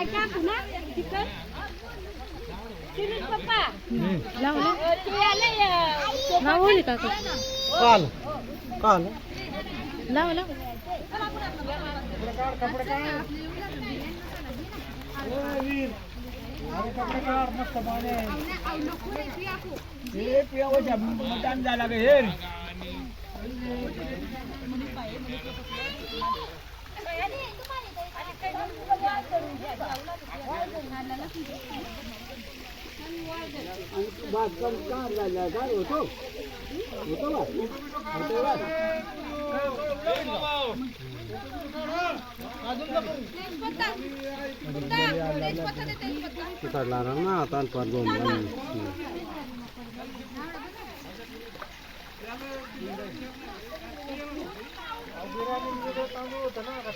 काय टाकू ना चिकन सुनील पप्पा लाव लाव अ, ते आलंय, अ, लावली काका काल काल लाव लाव मस्त पाणी हे पियावं मतदान झाला गे हे बागकाम काढला काय होतो होतो बा होतो बा तिकडला ना आता पाच दोन नाही, नाही,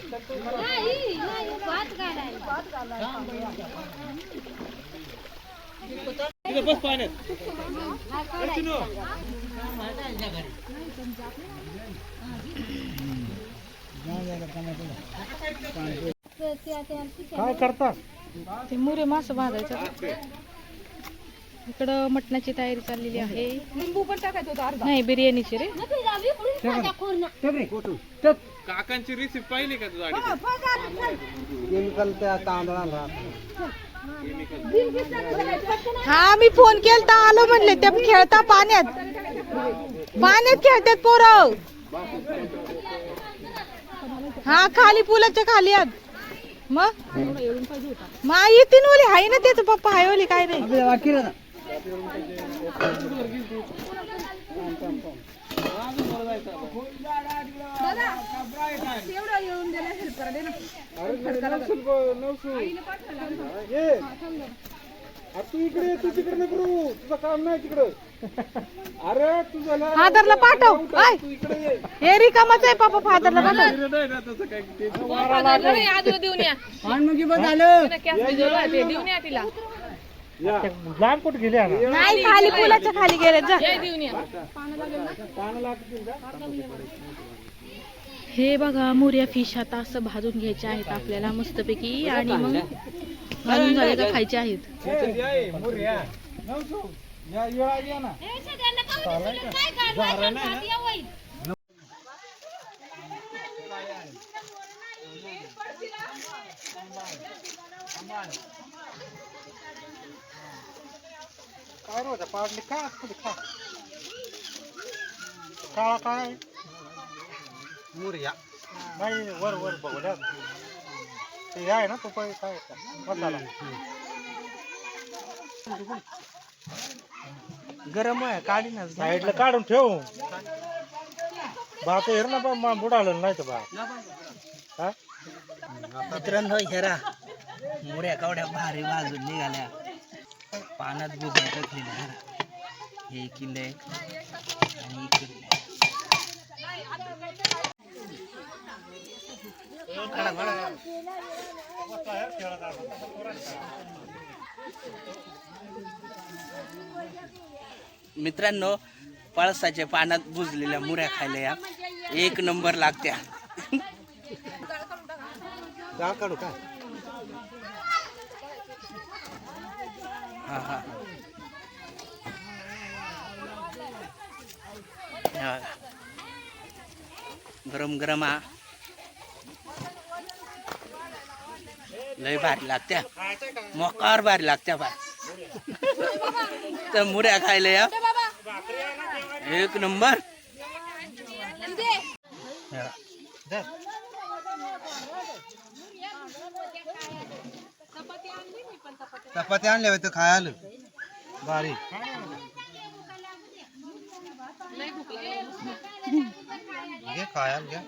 भात घालायला. हा, काढायचा. ते- ते- ते- ते- काय करता? ते मुरे मास भाजायचं इकडं मटणाची तयारी चाललेली आहे. लिंबू पण टाकायचं होतं अर्धा. नाही बिर्याणीची रे. काकांची रेसिपी पाहिली का तुझ्या केमिकल त्या तांदळाला हा मी फोन केलता आलो म्हणले ते खेळता पाण्यात. पाण्यात खेळतात पोरं. हा खाली पुलाच्या खाली आत. मग? मा येतीन ओली? हाय ना त्याचं पप्पा हाय ओली काय नाही. तू इकडे ये, तू तिकडे नको करू तुझं काम नाही तिकडं अरे तुझं लय- फादरला पाठव. आय तू इकडे ये हे रिकामाच आहे पप्पा फादरला पाठव. नाही ना तसं काय ते या लांब कुठे गेले नाही खाली पुलाच्या खाली गेले. जा. हे बघा मोर्या फिश आता असं भाजून घ्यायचे आहेत आपल्याला मस्तपैकी आणि मग भाजून झाले का खायचे आहेत. तुला काय पाडली असतं काळा काय मुरया. नाही वर वर बघूया ते हे आहे ना तो काय काय मसाला. गरम आहे काढी ना साईडला काढून ठेव. भात हेर ना बा बुडालं नाही तर हा? मित्रांनो हेरा मुऱ्या कवड्या भारी बाजून निघाल्या. पाण्यात बुजून टाकलेल्या हेरा हे एक किल्ले. आणि एक किल्ले मित्रांनो पळसाच्या पानात बुजलेल्या मुऱ्या खायला या. एक नंबर लागत्या. काढू काय? हा. हा. गरम गरम हा. लय भारी लागत्या. मोकार भारी लागत्या बा तर मुऱ्या खायला या. एक नंबर. चपाती आणल्या होत्या खायला बारी घे खायला घ्या